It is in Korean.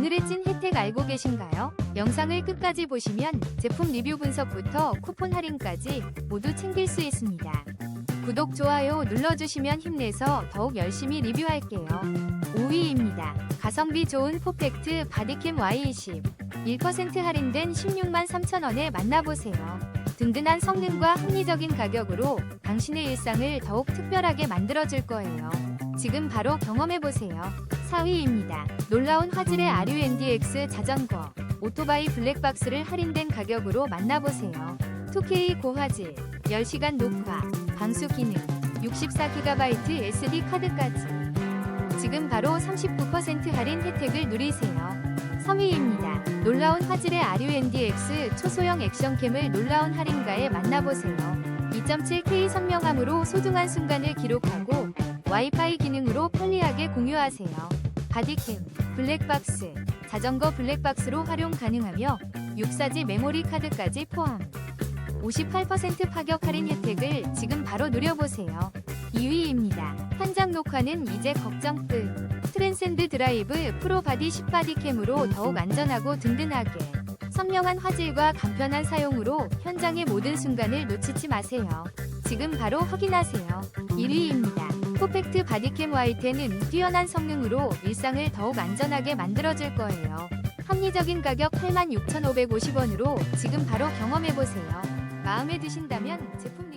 오늘의 찐 혜택 알고 계신가요? 영상을 끝까지 보시면 제품 리뷰 분석부터 쿠폰 할인까지 모두 챙길 수 있습니다. 구독, 좋아요 눌러주시면 힘내서 더욱 열심히 리뷰할게요. 5위입니다. 가성비 좋은 포펙트 바디캠 Y20 1% 할인된 16만 3천원에 만나보세요. 든든한 성능과 합리적인 가격으로 당신의 일상을 더욱 특별하게 만들어줄 거예요. 지금 바로 경험해보세요. 4위입니다. 놀라운 화질의 RUNDX 자전거 오토바이 블랙박스를 할인된 가격으로 만나보세요. 2K 고화질, 10시간 녹화, 방수 기능, 64GB SD 카드까지. 지금 바로 39% 할인 혜택을 누리세요. 3위입니다. 놀라운 화질의 RUNDX 초소형 액션캠을 놀라운 할인가에 만나보세요. 2.7K 선명함으로 소중한 순간을 기록하고 와이파이 기능으로 편리하게 공유하세요. 바디캠, 블랙박스, 자전거 블랙박스로 활용 가능하며 6사지 메모리 카드까지 포함. 58% 파격 할인 혜택을 지금 바로 누려보세요. 2위입니다. 현장 녹화는 이제 걱정 끝. 트랜센드 드라이브 프로 바디 10바디 캠으로 더욱 안전하고 든든하게. 선명한 화질과 간편한 사용으로 현장의 모든 순간을 놓치지 마세요. 지금 바로 확인하세요. 1위입니다. 포펙트 바디캠 Y10은 뛰어난 성능으로 일상을 더욱 안전하게 만들어줄 거예요. 합리적인 가격 86,550원으로 지금 바로 경험해보세요. 마음에 드신다면 제품